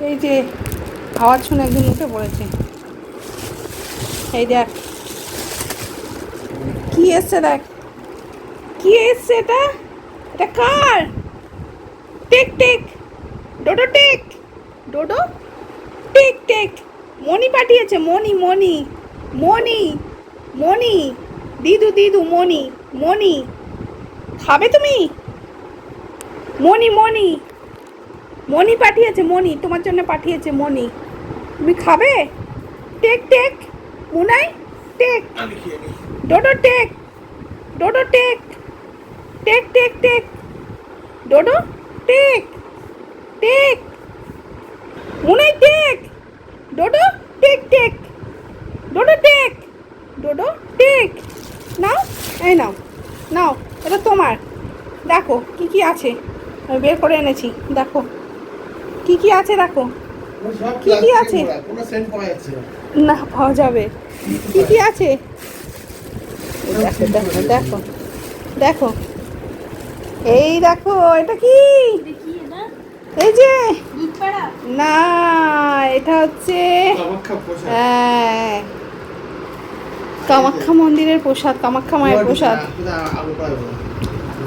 এই যে আওয়াজ শুনে একজন উঠে পড়েছে। এই দেখ। কি এসছে দেখ? কি এসছে এটা? এটা কার? Take take. Dodo take. Dodo? Take take. Moni পাঠিয়েছে মনি মনি মনি মনি দিদু দিদু মনি মনি খাবে তুমি? মনি মনি মনি পাঠিয়েছে মনি তোমার জন্য পাঠিয়েছে মনি তুমি খাবে? Take take. Munai take. Dodo take. Dodo take. Take take take. Dodo take. Take. Munai take. Dodo take take. Dodo take. Dodo take. নাও এই নাও নাও এটা তোমার। দেখো কি কি আছে। আমি বের করে এনেছি দেখো। কি কি আছে দেখো? কি কি আছে? plastic সেন্ট পাওয়া যাচ্ছে। না পাওয়া যাবে। কি কি আছে? দেখো দেখো দেখো। দেখো। এই দেখো এটা কি? এই যে। না এটা হচ্ছে হ্যাঁ। কামাখ্যা মন্দিরের প্রসাদ কামাখ্যা মায়ের প্রসাদ।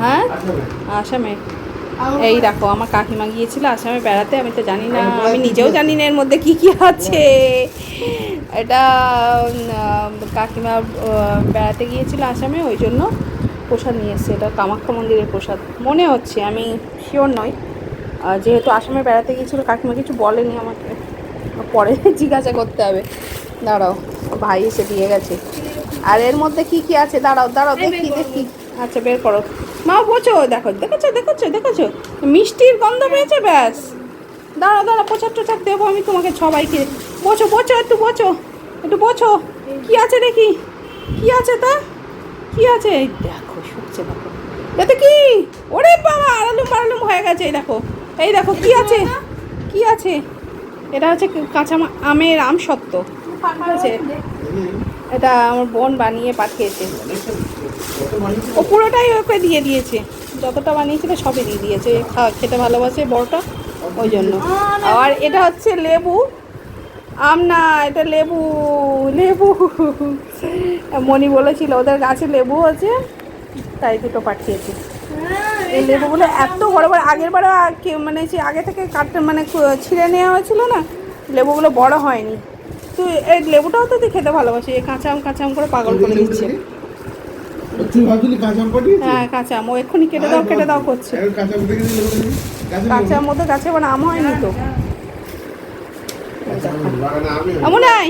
হ্যাঁ? আসামে। এই দেখো আমার কাকিমা গিয়েছিল আসামে বেড়াতে আমি তো জানি না আমি নিজেও জানি না এর মধ্যে কি কি আছে। এটা কাকিমা বেড়াতে গিয়েছিল আসামে ওই জন্য প্রসাদ নিয়ে এসছে। এটা কামাখ্যা মন্দিরের প্রসাদ। মনে হচ্ছে আমি শিওর নই। আর যেহেতু আসামে বেড়াতে গিয়েছিল কাকিমা কিছু বলেনি আমাকে। পরে জিজ্ঞাসা করতে হবে। দাঁড়াও ভাই এসে দিয়ে গেছে। আর এর মধ্যে কি কি আছে? দাঁড়াও দাঁড়াও দেখি দেখি। আচ্ছা বের করো। মা বোঝো দেখো, দেখেছ দেখেছ দেখেছ? মিষ্টির গন্ধ পেয়েছে, ব্যাস। দাঁড়া দাঁড়া পোচার টোচার দেবো আমি তোমাকে সবাইকে। বোঝো বোঝো একটু বোঝো একটু বোঝো কি আছে দেখি? কি আছে তা? কি আছে? এই দেখো, শুকছে দেখো। এতে কি? ওরে বাবা আড়ালুম বাড়ালুম হয়ে গেছে, এই দেখো। এই দেখো, কি আছে? কি আছে? এটা হচ্ছে কাঁচা আমের আম সত্ত্ব ঠিক আছে? এটা আমার বোন বানিয়ে পাঠিয়েছে। ও পুরোটাই ওকে দিয়ে দিয়েছে। যতটা বানিয়েছিল সবই দিয়ে দিয়েছে। খেতে ভালোবাসে বড়টা ওই জন্য। আর এটা হচ্ছে লেবু। আম না, এটা লেবু লেবু। মনি বলেছিল, ওদের গাছে লেবু আছে, তাই দুটো পাঠিয়েছে। এই লেবুগুলো এত বড় বড়, আগের বারে মানে সে আগে থেকে কাটতে মানে ছিঁড়ে নেওয়া হয়েছিল না, লেবুগুলো বড় হয়নি। তুই এই লেবুটাও তো তুই খেতে ভালোবাসি এই কাঁচা আম কাঁচা আম করে পাগল করে দিচ্ছে। তুই ভাবছিলি কাঁচা আম পাঠিয়েছিস? হ্যাঁ কাঁচা আম ও এক্ষুনি কেটে দাও কেটে দাও করছে। কাঁচা আম কাঁচা মধ্যে গাছে হয়নি তো। হয়। এমন নাই?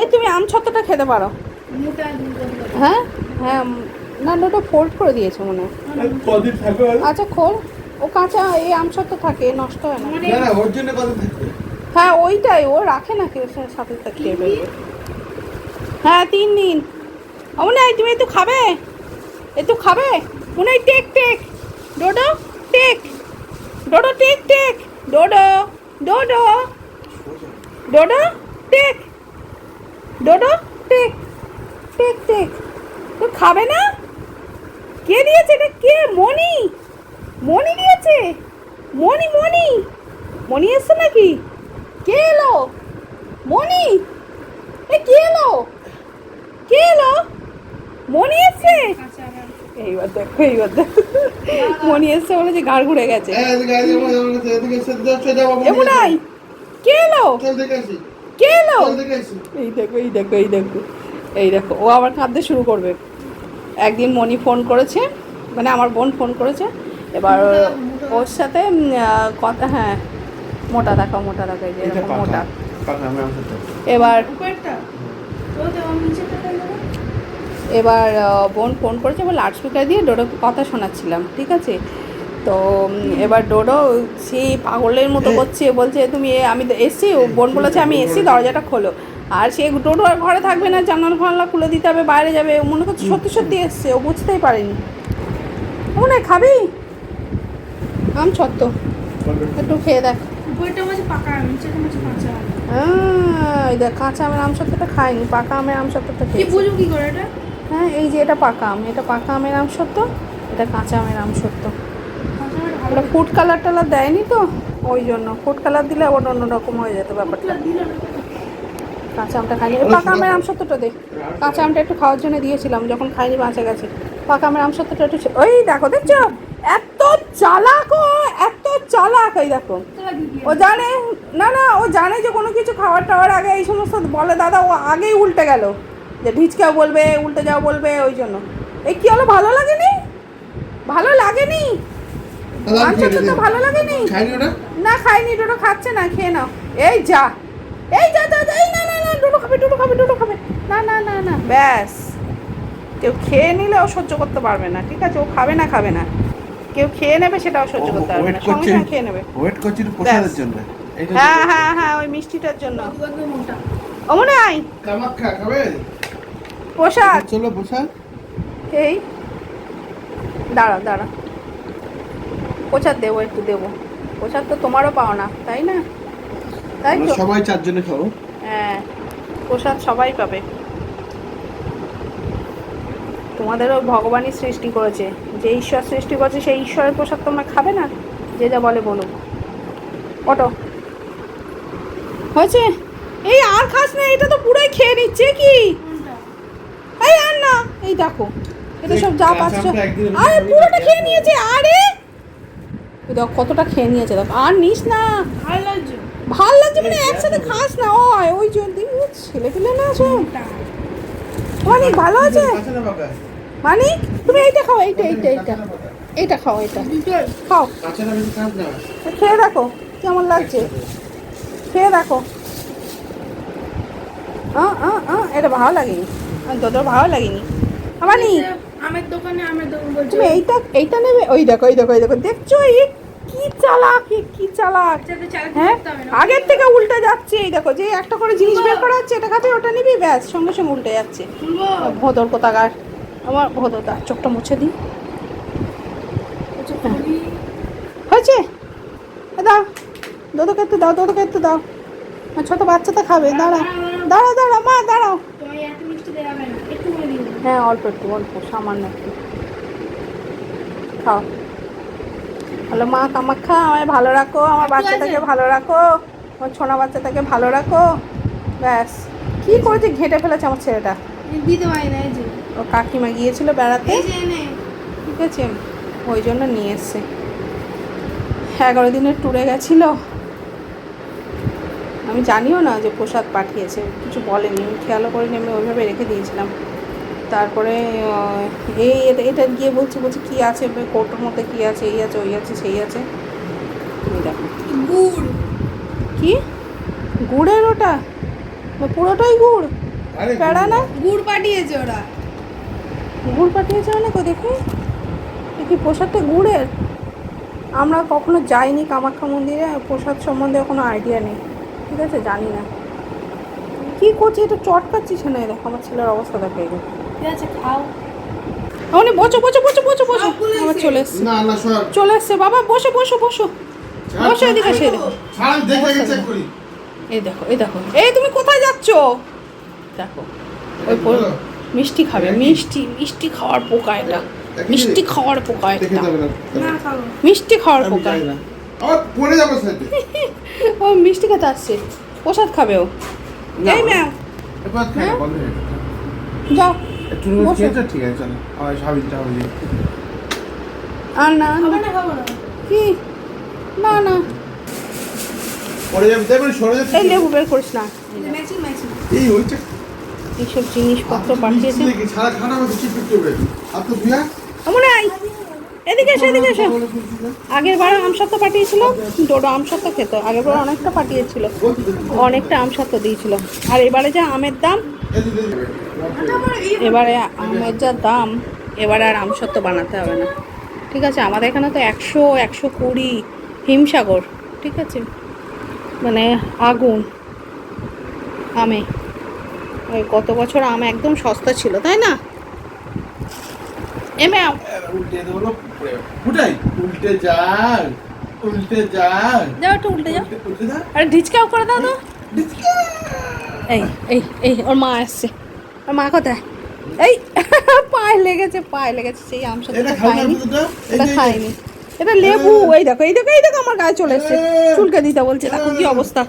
এই তুমি আম ছত্রটা খেতে পারো। হ্যাঁ? হ্যাঁ না না ওটা ফোল্ড করে দিয়েছে মনে হয়? আচ্ছা খোল। ও কাঁচা এই আম সত্ত্ব থাকে নষ্ট হয় না। না না ওর জন্য কদিন থাকবে? হ্যাঁ ওইটাই ও রাখে না কেউ সাথে খেয়ে হ্যাঁ তিন দিন। অমনাই তুমি একটু খাবে? একটু খাবে? মনে take take. Dodo take. Dodo, take take. Dodo Dodo. Dodo, take. Dodo, take. Take take. তো খাবে না? কে দিয়েছে এটা? কে? মনি মনি দিয়েছে। মনি মনি মনি এসছে নাকি? কে এলো? মনি এ, কে এলো? কে এলো? মনি এসছে? এইবার দেখো এইবার দেখো। মনি এসছে বলে যে ঘাড় ঘুরে গেছে। এই এদিকে আয়, এদিকে আয়, এদিকে আয়, এদিকে এসে দাও, চলে যাব, মনে এমন কে এলো? কে এলো। এই দেখো এই দেখো এই দেখো এই দেখো। ও আবার কাঁদতে শুরু করবে। একদিন মনি ফোন করেছে মানে আমার বোন ফোন করেছে। এবার ওর সাথে কথা হ্যাঁ মোটা দেখা মোটা দেখা এই যে মোটা। এবার এবার বোন ফোন করেছে এবার লাউড স্পিকার দিয়ে ডোডোকে কথা শোনাচ্ছিলাম ঠিক আছে? তো এবার ডোডো সেই পাগলের মতো করছে বলছে তুমি আমি তো এসছি ও বোন বলেছে আমি এসছি দরজাটা খোলো। আর সে ডোডো আর ঘরে থাকবে না জানালা ফানালা খুলে দিতে হবে বাইরে যাবে ও মনে করছে সত্যি সত্যি এসছে ও বুঝতেই পারেনি। মনে খাবি? আম ছত্ত একটু খেয়ে দেখ। কাঁচা আমের আম সত্যটা খাইনি পাকা আমের আম সত্যটা কি খেয়েছি। বুঝব কি করে এটা? হ্যাঁ এই যে এটা পাকা আম, এটা পাকা আমের আম সত্য, এটা কাঁচা আমের আম সত্য। ওটা ফুড কালার টালার দেয়নি তো, ওই জন্য। ফুড কালার দিলে আবার অন্য রকম হয়ে যেত ব্যাপারটা। কাঁচা আমটা খাইনি। পাকা আমের আমসত্ত্বটা দে কাঁচা আমটা একটু খাওয়ার জন্য দিয়েছিলাম, যখন খাইনি বাঁচা গেছে। পাকা আমের আমসত্ত্বটা একটু ওই দেখো, দেখছ? এত চালাক এত চালাক, এই দেখো। ও জানে, না না, ও জানে যে কোনো কিছু খাবার টাওয়ার আগে এই সমস্ত বলে, দাদা, ও আগেই উল্টে গেল। যে ঢিচকাও বলবে উল্টে যাও বলবে ওই জন্য। এই কি হলো ভালো লাগেনি? ভালো লাগেনি? আমি তো? ভালো লাগেনি? না খাইনি ডোডো খাচ্ছে না খেয়ে নাও। এই যা। এই যা যা এই না না না ডোডো খাবে ডোডো খাবে ডোডো খাবে। না না না না ব্যাস। কেউ খেয়ে নিলে ও সহ্য করতে পারবে না ঠিক আছে? ও খাবে না খাবে না। কেউ খেয়ে নেবে সেটাও সহ্য করতে পারবে না। সঙ্গে সঙ্গে খেয়ে নেবে। ওয়েট করছি প্রসাদের জন্য। হ্যাঁ হ্যাঁ হ্যাঁ ওই মিষ্টিটার জন্য। ও মনে হয় খাবে? প্রসাদ চলো বসা এই দাঁড়া দাঁড়া প্রসাদ দেবো একটু দেবো। প্রসাদ তো তোমারও পাও না তাই না? তাই তো? সবাই চারজনে খাব হ্যাঁ প্রসাদ সবাই পাবে। তোমাদেরও ভগবানই সৃষ্টি করেছে। যে ঈশ্বর সৃষ্টি করেছে সেই ঈশ্বরের প্রসাদ তোমরা খাবে না? যে যা বলে বলুক। অটো হয়েছে? এই আর খাস না এটা তো পুরাই খেয়ে নিচ্ছে কি? এই দেখো এটা সব যা পাচ্ছ। আরে পুরোটা খেয়ে নিয়েছে আরে! এই দেখো কতটা খেয়ে নিয়েছে দেখো। আর নিস না। ভালো লাগছে। ভালো লাগছে মানে একসাথে খাস না ওই ওই জন্য ছেলে পেলে না সব। মানিক ভালো আছে? কাঁচা না পাকা? মানিক তুমি এইটা খাও এইটা এইটা এইটা। এইটা খাও এইটা। দুটোই। খাও। খেয়ে দেখো কেমন লাগছে। খেয়ে দেখো। আ, আ, আ, এটা ভালো লাগেনি। আর তোদের ভালো লাগেনি। আমার নি আমের দোকানে আমের দোকান বলছে। তুমি এইটা এইটা নেবে? ওই দেখো ওই দেখো ওই দেখো। দেখছ? এই কি চালাক কি চালাক? হ্যাঁ? আগের থেকে উল্টে যাচ্ছে এই দেখো যে একটা করে জিনিস বের করা হচ্ছে এটা খাতে ওটা নিবি? ব্যাস সঙ্গে সঙ্গে উল্টে যাচ্ছে। ভোদর কোথাকার? আমার ভোদরদা চোখটা মুছে দিই। হয়েছে? দাও। দোদোকে একটু দাও দোদোকে একটু দাও। ছোট বাচ্চা তো খাবে দাঁড়া। দাঁড়া দাঁড়া। মা দাঁড়াও। একটু হ্যাঁ অল্প একটু অল্প সামান্য একটু। খাও। হ্যালো মা কামাখ্যা আমায় ভালো রাখো আমার বাচ্চাটাকে ভালো রাখো আমার ছোনা বাচ্চাটাকে ভালো রাখো। ব্যাস। কি করেছে? ঘেঁটে ফেলেছে আমার ছেলেটা। দিতে পারি না ও কাকিমা গিয়েছিল বেড়াতে। ঠিক আছে। ওই জন্য নিয়ে এসছে। এগারো দিনের ট্যুরে গেছিল। আমি জানিও না যে প্রসাদ পাঠিয়েছে। কিছু বলেনি। আমি খেয়ালও করিনি আমি ওইভাবে রেখে দিয়েছিলাম। তারপরে এই এটা এটা গিয়ে বলছে বলছে কী আছে? কৌটোর মধ্যে কী আছে? এই আছে ওই আছে সেই আছে। দেখো। গুড়। কি? গুড়ের ওটা? পুরোটাই গুড়? আরে প্যাড়া না? গুড় পাঠিয়েছে ওরা। গুড় পাঠিয়েছে অনেক দেখি। দেখি প্রসাদটা গুড়ের? আমরা কখনো যাইনি কামাখ্যা মন্দিরে প্রসাদ সম্বন্ধে কোনো আইডিয়া নেই। ঠিক আছে? জানি না। কি করছে? এটা চটকাচ্ছিস না দেখো আমার ছেলের অবস্থা দেখো দেখো। ঠিক আছে খাও। মানে বসো বসো বসো বসো বসো। আমার চলে এসছে। না না সব চলে এসছে। বাবা বসো বসো বসো। বসো এদিকে এসে দেখো দেখে check করি। এই দেখো এই দেখো। এই তুমি কোথায় যাচ্ছ? দেখো। ওই মিষ্টি খাবে। মিষ্টি মিষ্টি খাওয়ার পোকা এটা। মিষ্টি খাওয়ার পোকা এটা। মিষ্টি খাওয়ার পোকা। জানি না। পড়ে যাব সাইডে। ও মিষ্টি খেতে আসছে। প্রসাদ খাবে ও। এই ম্যাম গেছে। যাও। একটু খেয়েছো? ঠিক আছে, চলো। আমার স্বামী- স্বামী। আর না খাব না না খাব না কি না না পড়ে যাবে, দেখবেন সরে যাচ্ছে। এই লেবু বের করিস না এই। এইসব জিনিসপত্র হাত পাঠিয়েছে সারা খানা আমাকে চিপ চিপ করবে। হাত তো ধুয়া। মনে আই এদিকে এসো এদিকে এসো। আগের বার আমসত্ব পাঠিয়েছিল, ডোডো আমসত্ব খেত। আগের বার অনেকটা পাঠিয়েছিল, অনেকটা আমসত্ব দিয়েছিল। আর এবারে যা আমের দাম। এবারে আমের যা দাম, এবারে আর আমসত্ব বানাতে হবে না। ঠিক আছে, আমাদের এখানে তো একশো একশো কুড়ি হিমসাগর, ঠিক আছে? মানে আগুন, আমে। ওই গত বছর আম একদম সস্তা ছিল, তাই না? এমে পড়ে যাবে। উল্টাই? উল্টে যাক, উল্টে যাক। যাও একটু উল্টে যাও। উল্টে- উল্টে আরে ঢিচকাও করে দাও তো। এই এই এই ওর মা আসছে। ওর মা কোথায়? এই পায়ে লেগেছে পায়ে লেগেছে সেই এটা খাইনি। খাইনি। এটা লেবু এই দেখো এই দেখো এই দেখো আমার গায়ে চলে এসছে। চুলকে দিতে বলছে দেখো কি অবস্থা।